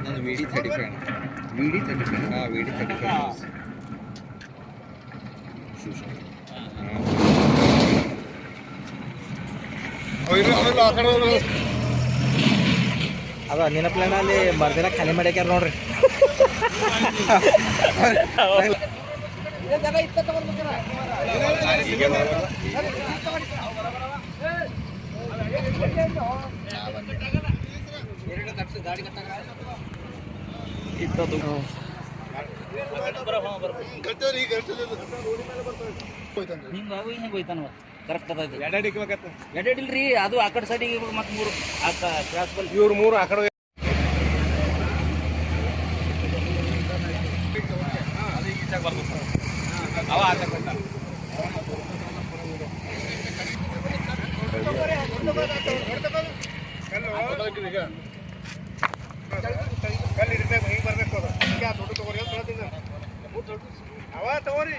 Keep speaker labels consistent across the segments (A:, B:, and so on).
A: ನಂದು V D thirty five V D thirty five ಹಾಂ V D thirty five
B: ಅದು ಅಂದಿನ ಪ್ಲಾನ್ ಅಲ್ಲಿ ಮರ್ದಿನ ಖಾಲಿ ಮಾಡ್ಯಾಕ್ಯಾರ ನೋಡ್ರಿ.
C: ಈಗ ಕರೆಕ್ಟ್ ಅದ ಎಡೆಡಿಲ್ರಿ ಅದು ಆ ಕಡೆ ಸೈಡಿಗೆ ಮತ್ತೆ ಮೂರು. ಕ್ರಾಸ್ ಬಲ್.
D: ಇವ್ರು ಮೂರು ಆ ಕಡೆ ಕಲ್ಲಿ ಇಡ್ಬೇಕು ಹಿಂಗೆ ಬರಬೇಕು ಅದು ಹಿಂಗೆ ಆ ದೊಡ್ಡ ತಗೋರಿ ಅಂತ ಹೇಳ್ತೀನಿ. ಅವ ತಗೋರಿ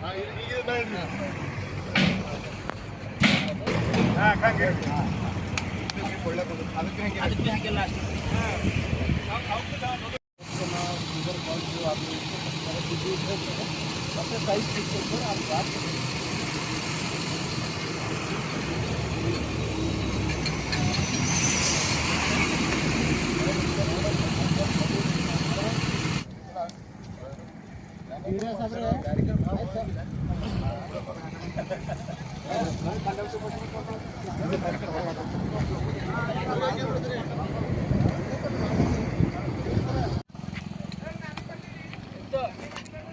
D: ಹಾ, ಇದು- ಈಗ ಅದಕ್ಕೆ. ಹಾ, ಹಂಗೆ. ಅದಕ್ಕೆ ಹಂಗೆ
C: ಹಾಗೆಲ್ಲ ಅಷ್ಟೇ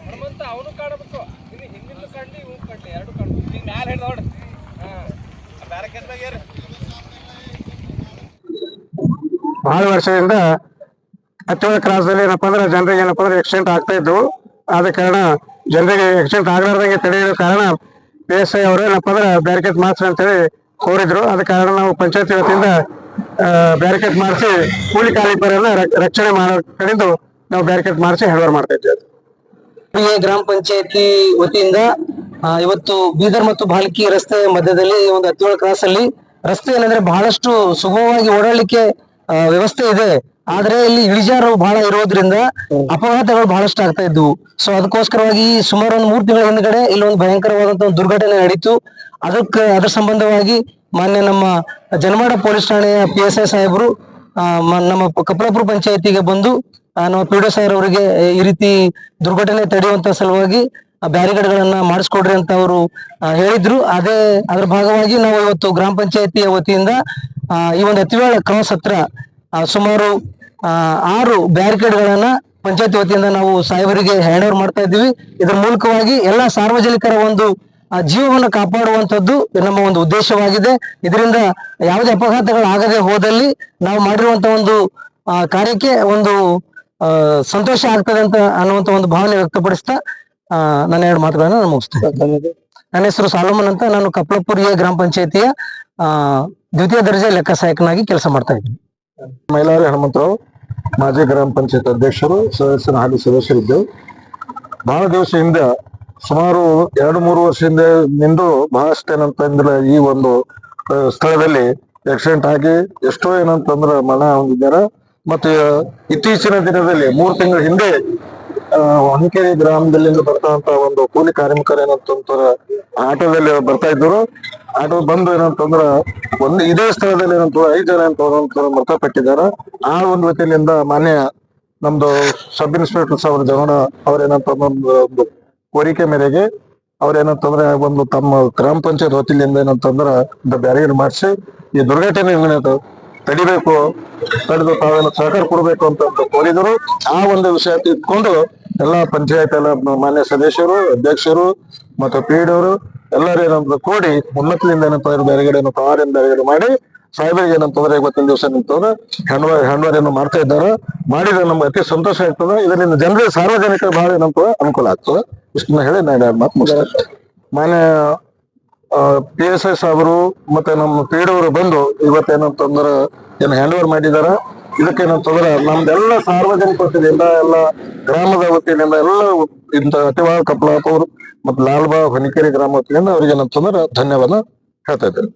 D: ಹನುಮಂತ ಅವನು ಕಾಣಬೇಕು ಇನ್ನು ಹಿಂದಿನ ಕಾಡ್ಲಿ ಇವ್ ಕಾಡ್ಲಿ ಎರಡು ಕಾಡ್ಲಿ ಈಗ ಮ್ಯಾಲ ಹಿಡ್ದು ನೋಡ್ರಿ ಹಾಂ ಕೆತ್ತಾಗ ಏರಿ
E: ಬಹಳ ವರ್ಷದಿಂದ ಹತ್ತೇಳು ಕ್ರಾಸ್ದಲ್ಲಿ ಏನಪ್ಪ ಅಂದ್ರೆ ಜನರಿಗೆ ಏನಪ್ಪ ಅಂದ್ರೆ ಆಕ್ಸಿಡೆಂಟ್ ಆಗ್ತಾ ಇದ್ವು ಆದ ಕಾರಣ ಜನರಿಗೆ ಆಕ್ಸಿಡೆಂಟ್ ಆಗಲಾರ್ದಂಗೆ ತಡೆಯೋ ಕಾರಣ ಪಿ ಎಸ್ ಐ ಅವರು ಏನಪ್ಪ ಅಂದ್ರೆ ಬ್ಯಾರಿಕೇಡ್ ಮಾಡಿಸ್ರಿ ಅಂತೇಳಿ ಕೋರಿದ್ರು. ಆದ ಕಾರಣ ನಾವು ಪಂಚಾಯತ್ ವತಿಯಿಂದ ಬ್ಯಾರಿಕೇಡ್ ಮಾಡಿಸಿ ಕೂಲಿ ಕಾರ್ಮಿಕರನ್ನ ರಕ್- ರಕ್ಷಣೆ ಮಾಡೋ ಕಡೆದು ನಾವು ಬ್ಯಾರಿಕೇಡ್ ಮಾಡಿಸಿ ಹೆಲ್ವರ್ ಮಾಡ್ತಾ ಇದ್ದೇವೆ.
F: ಗ್ರಾಮ ಪಂಚಾಯತಿ ವತಿಯಿಂದ ಇವತ್ತು ಬೀದರ್ ಮತ್ತು ಭಾಲ್ಕಿ ರಸ್ತೆ ಮಧ್ಯದಲ್ಲಿ ಒಂದು ಹತ್ತೇಳು ಕ್ರಾಸ್ ಅಲ್ಲಿ ರಸ್ತೆ ಏನಂದ್ರೆ ಬಹಳಷ್ಟು ಸುಗಮವಾಗಿ ಓಡಾಡಲಿಕ್ಕೆ ವ್ಯವಸ್ಥೆ ಇದೆ. ಆದ್ರೆ ಇಲ್ಲಿ ಇಳಿಜಾರು ಬಹಳ ಇರೋದ್ರಿಂದ ಅಪಘಾತಗಳು ಬಹಳಷ್ಟು ಆಗ್ತಾ ಇದ್ವು. ಸೊ ಅದಕ್ಕೋಸ್ಕರವಾಗಿ ಸುಮಾರು ಒಂದು ಮೂರು ತಿಂಗಳ ಹಿಂದ್ಗಡೆ ಇಲ್ಲಿ ಒಂದು ಭಯಂಕರವಾದಂತ ಒಂದು ದುರ್ಘಟನೆ ನಡೀತು. ಅದಕ್ಕೆ ಅದರ ಸಂಬಂಧವಾಗಿ ಮಾನ್ಯ ನಮ್ಮ ಜನಮಾಡ ಪೊಲೀಸ್ ಠಾಣೆಯ ಪಿ ಎಸ್ ಐ ಸಾಹೇಬರು ನಮ್ಮ ಕಪ್ಲಾಪುರ ಪಂಚಾಯತಿಗೆ ಬಂದು ನಮ್ಮ ಪಿ ಡಿ ಸರ್ ಅವರಿಗೆ ಈ ರೀತಿ ದುರ್ಘಟನೆ ತಡೆಯುವಂತ ಸಲುವಾಗಿ ಬ್ಯಾರಿಗೇಡ್ ಗಳನ್ನ ಮಾಡಿಸ್ಕೊಡ್ರಿ ಅಂತ ಅವರು ಹೇಳಿದ್ರು. ಅದೇ ಅದ್ರ ಭಾಗವಾಗಿ ನಾವು ಇವತ್ತು ಗ್ರಾಮ ಪಂಚಾಯತಿಯ ವತಿಯಿಂದ ಈ ಒಂದು ಅತಿವೇಳ ಕ್ರಾಸ್ ಹತ್ರ ಸುಮಾರು ಆರು ಬ್ಯಾರಿಕೇಡ್ ಗಳನ್ನ ಪಂಚಾಯತ್ ವತಿಯಿಂದ ನಾವು ಸಾಹೇಬರಿಗೆ ಹ್ಯಾಂಡ್ ಓವರ್ ಮಾಡ್ತಾ ಇದ್ದೀವಿ. ಇದರ ಮೂಲಕವಾಗಿ ಎಲ್ಲ ಸಾರ್ವಜನಿಕರ ಒಂದು ಜೀವವನ್ನು ಕಾಪಾಡುವಂತದ್ದು ನಮ್ಮ ಒಂದು ಉದ್ದೇಶವಾಗಿದೆ. ಇದರಿಂದ ಯಾವುದೇ ಅಪಘಾತಗಳು ಆಗದೆ ಹೋದಲ್ಲಿ ನಾವು ಮಾಡಿರುವಂತ ಒಂದು ಕಾರ್ಯಕ್ಕೆ ಒಂದು ಸಂತೋಷ ಆಗ್ತದೆ ಅಂತ ಅನ್ನುವಂತ ಒಂದು ಭಾವನೆ ವ್ಯಕ್ತಪಡಿಸ್ತಾ ನನ್ನ ಎರಡು ಮಾತುಗಳನ್ನ ನಾನು ಮುಗಿಸ್ತೇನೆ. ನನ್ನ ಹೆಸರು ಸಾಲೋಮನ್ ಅಂತ. ನಾನು ಕಪ್ಲಪುರಿಯ ಗ್ರಾಮ ಪಂಚಾಯತಿಯ ದ್ವಿತೀಯ ದರ್ಜೆ ಲೆಕ್ಕ ಸಹಾಯಕನಾಗಿ ಕೆಲಸ ಮಾಡ್ತಾ ಇದ್ದೀನಿ.
E: ಮೈಲಾರಿ ಹನುಮಂತರಾವ್. ಮಾಜಿ ಗ್ರಾಮ ಪಂಚಾಯತ್ ಅಧ್ಯಕ್ಷರು, ಸದಸ್ಯರು ಹಾಲಿ ಸದಸ್ಯರಿದ್ದೆವು ಬಹಳ ದಿವಸದಿಂದ ಸುಮಾರು ಎರಡು ಮೂರು ವರ್ಷದಿಂದ ನಿಂದು ಬಹಳಷ್ಟು ಏನಂತಂದ್ರೆ ಈ ಒಂದು ಸ್ಥಳದಲ್ಲಿ ಆಕ್ಸಿಡೆಂಟ್ ಆಗಿ ಎಷ್ಟೋ ಏನಂತಂದ್ರೆ ಮರಣ ಹೊಂದಿದ್ದಾರೆ. ಮತ್ತೆ ಇತ್ತೀಚಿನ ದಿನದಲ್ಲಿ ಮೂರು ತಿಂಗಳ ಹಿಂದೆ ಹೊನಕೆರೆ ಗ್ರಾಮದಲ್ಲಿಂದ ಬರ್ತಾ ಒಂದು ಕೂಲಿ ಕಾರ್ಮಿಕರು ಏನಂತಂದ್ರ ಆಟೋದಲ್ಲಿ ಬರ್ತಾ ಇದ್ರು ಆಟೋ ಬಂದು ಏನಂತಂದ್ರ ಒಂದು ಇದೇ ಸ್ಥಳದಲ್ಲಿ ಏನಂತ ಐದು ಜನ ಅಂತ ಮೃತಪಟ್ಟಿದ್ದಾರೆ. ಆ ಒಂದು ವತಿಯಿಂದ ಮಾನ್ಯ ನಮ್ದು ಸಬ್ ಇನ್ಸ್ಪೆಕ್ಟರ್ ಸಾವಿರ ಜಗಣ ಅವ್ರೇನಂತಂದ್ರೆ ಒಂದು ಕೋರಿಕೆ ಮೇರೆಗೆ ಅವ್ರೇನಂತಂದ್ರೆ ಒಂದು ತಮ್ಮ ಗ್ರಾಮ ಪಂಚಾಯತ್ ವತಿಯಿಂದ ಏನಂತಂದ್ರ ಬ್ಯಾರಿಯರ್ ಮಾಡಿಸಿ, ಈ ದುರ್ಘಟನೆ ಏನಂತ ತಡಿಬೇಕು, ತಡೆದು ತಾವೇನು ಸಹಕಾರ ಕೊಡಬೇಕು ಅಂತ ಕೋರಿದರು. ಆ ಒಂದು ವಿಷಯ ಇಟ್ಕೊಂಡು ಎಲ್ಲಾ ಪಂಚಾಯತ್ ಎಲ್ಲ ಮಾನ್ಯ ಸದಸ್ಯರು, ಅಧ್ಯಕ್ಷರು ಮತ್ತು ಪೀಡವರು ಎಲ್ಲರೂ ಏನಂತ ಕೂಡಿ ಉನ್ನತದಿಂದ ಏನಪ್ಪ ಬ್ಯಾರಿಗೇಡ್ ಏನಂತ ಆರಿಂದ ಬೇರೆಗಡೆ ಮಾಡಿ ಸಾಹೇಬರಿಗೆ ಏನಂತಂದ್ರೆ ಇವತ್ತಿನ ದಿವಸ ನಿಂತಂದ್ರೆ ಹೆಣ್ವ ಹೆಣ್ವರೇನು ಮಾಡ್ತಾ ಇದ್ದಾರೆ. ಮಾಡಿದ್ರೆ ನಮ್ಗೆ ಅತಿ ಸಂತೋಷ ಆಗ್ತದೆ. ಇದರಿಂದ ಜನರಿಗೆ ಸಾರ್ವಜನಿಕ ಬಹಳ ಏನಂತ ಅನುಕೂಲ ಆಗ್ತದೆ. ಇಷ್ಟನ್ನ ಹೇಳಿ ನಾನು ಎರಡು ಮಾತು ಮಾನ್ಯ ಪಿ ಎಸ್ ಎಸ್ ಸಾಹೇಬರು ಮತ್ತೆ ನಮ್ಮ ಪೀಡವರು ಬಂದು ಇವತ್ತೇನಂತಂದ್ರೆ ಏನು ಹ್ಯಾಂಡ್ ಓವರ್ ಮಾಡಿದಾರ ಇದಕ್ಕೇನಂತಂದ್ರ ನಮ್ದೆಲ್ಲ ಸಾರ್ವಜನಿಕ ವತಿಯಿಂದ ಎಲ್ಲ ಗ್ರಾಮದ ವತಿಯಿಂದ ಎಲ್ಲ ಇಂತ ಅತಿವಾಳ ಕಪ್ಪಲಾಪುರ್ ಮತ್ತು ಲಾಲ್ಬಾ ಹೊನಿಕೆರೆ ಗ್ರಾಮ ವತಿಯಿಂದ ಅವ್ರಿಗೆ ಏನಂತಂದ್ರೆ ಧನ್ಯವಾದ ಹೇಳ್ತಾ ಇದ್ದೇನೆ.